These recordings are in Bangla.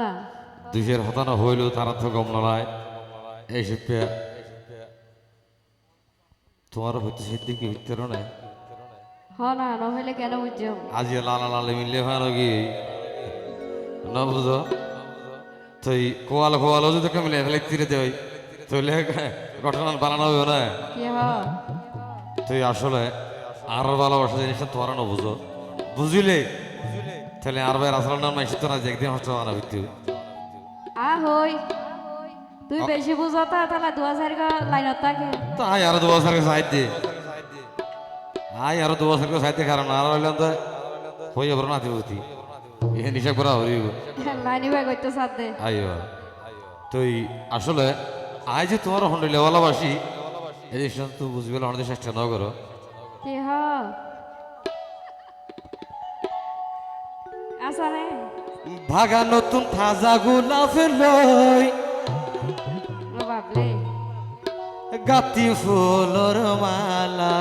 না হতানো হইলেও তারা তো গম নলায় এই শিল্পে তোমারও হইতে সেদিন কি হইতে না? কেন বুঝছ আজ লালা লালে মিললে হয় নাকি ন বুঝো? তুই কোয়াল যদি কমিলে তাহলে তীরে দেয় তাহলে ঘটনা বানানো হবে না। তুই আসলে আর ভালোবাসা জিনিসটা তোমার না বুঝো। বুঝিলে? তাহলে আর ভাই আসলে না মাইসি তো না যে একদিন হস্ত বানা হইতে আ হই। তুই বেশি বুঝতা তাহলে দু হাজার লাইনত থাকে। তো আয় আরও দু বছর সাহিত্য আয় আরও দু বছর সাহিত্য কারণ আর হইলাম তো হয়ে যাব না তুই এ নিশা করা হরিব লাইনি ভাই করতে সাথে আইও। তুই আসলে আয় যে তোমার হন্ডলে ভালোবাসি এই তুই বুঝবে আমাদের চেষ্টা না করো কি ভাগা নতুন লই। গাতি ফুলর মালা।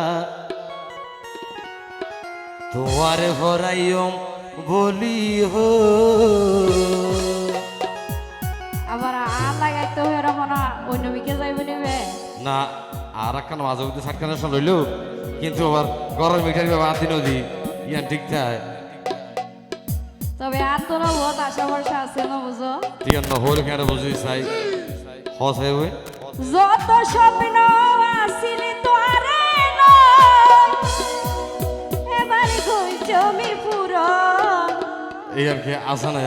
তোমারে ভরাইম বলি হো। আবার আর লাগাইতে হয়ে অন্য বিকে যাই বলিবে না আর একখান মাঝে মধ্যে সব রইল কিন্তু আবার গরম মিঠাই বাবা আতি নদী। ইয়ান ঠিক থাকে তবে আর তোরা বহুত আশা ভরসা আছে না বুঝো? ঠিক আছে হল কেন বুঝি চাই? হস হয় যত স্বপ্ন আসিলে তো আরে এবার কই জমি পূরণ। এই আর কি আসা না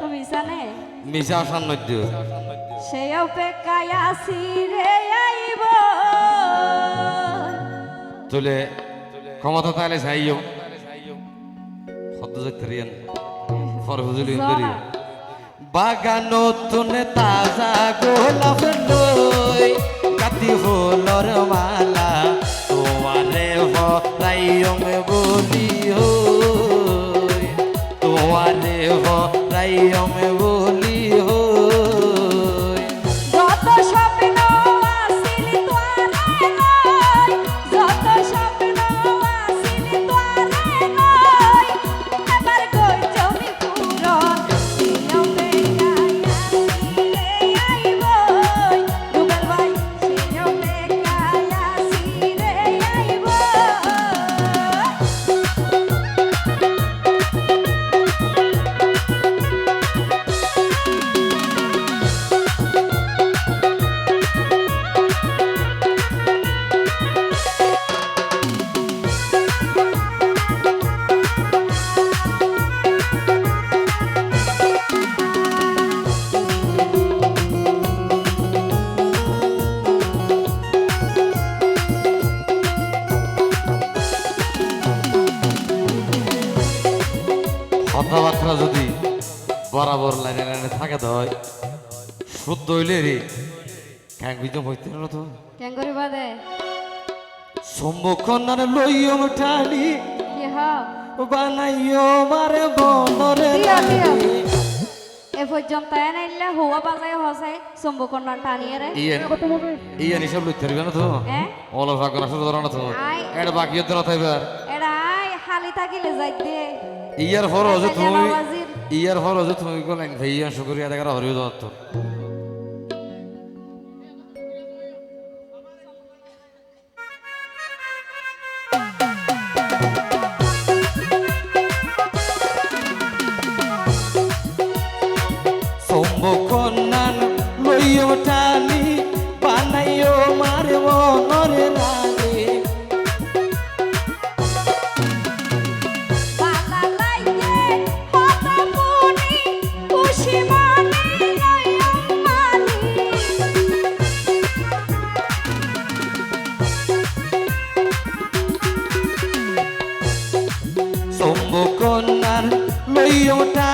তুমি জানে মিশা আসান নদ্য সেই অপেক্ষায় আসি রে আইব। তুলে ক্ষমতা তাহলে চাইও। সদ্য যাইতে ধরি বাগান নতুন তাজা গোলাপ লই কাতি ফুলর মালা তোমারে হরাইম বলি হই। তোমারে অমে বলি কথাবার্তা যদি বরাবর লাইনে লাইনে থাকে তো হয়। শুদ্ধ হইলে রে ক্যাং বিজম হইতে না তো। কেন করিবা দে সম্মুখনার লইয়ম হ বানাইও মারে বনরে। এ পর্যন্ত এনাইলে হুয়া বাজায় হসাই সম্বকন্ন টানিয়ে রে। ইয়ে ইয়ে নিসব লইতে পারবে না তো? অলস ভাগনা শুরু ধরো তো। এটা বাকি না থাকবে হালি থাকিলে যাই দে ইয়ার ফর বাবাজির। ইয়ার ফর হজে তুমি গেলেন ভাইয়া শুক্রিয়া দেখা হরিও দত্ত লইও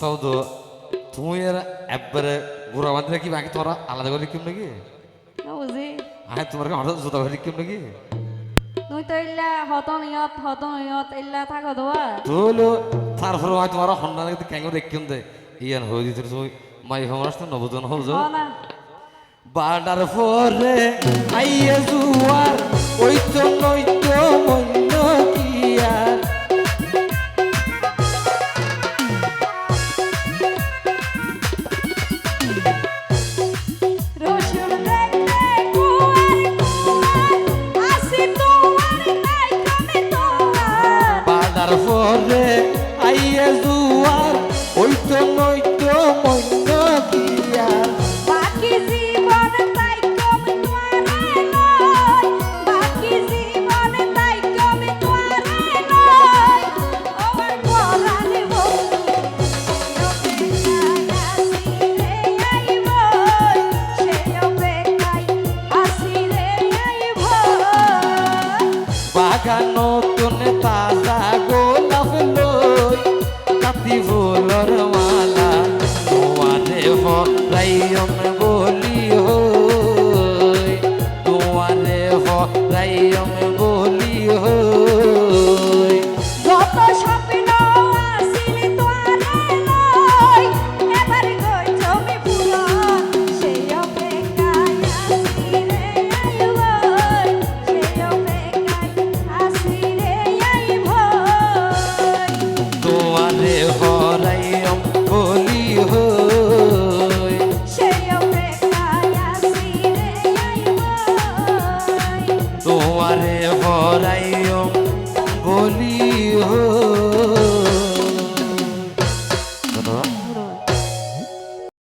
তাও তো তুমি এর একবারে বুড়া বান্ধে কি বাকি তোরা আলাদা করে রিকিম নাকি? হ্যাঁ তোমার হঠাৎ জুতা করে রিকিম নাকি? তুই তো ইল্লা হতন ইয়ত হতন ইয়ত ইল্লা থাকো দোয়া তোলো তারপরে হয় তোমার হন্ডা নাকি কেন দে ইয়ান হয়ে দিতে তুমি মাই হমাস তো নবজন হল হ না। বাডার পরে আইয়ে জুয়ার ওই তো নই তো মন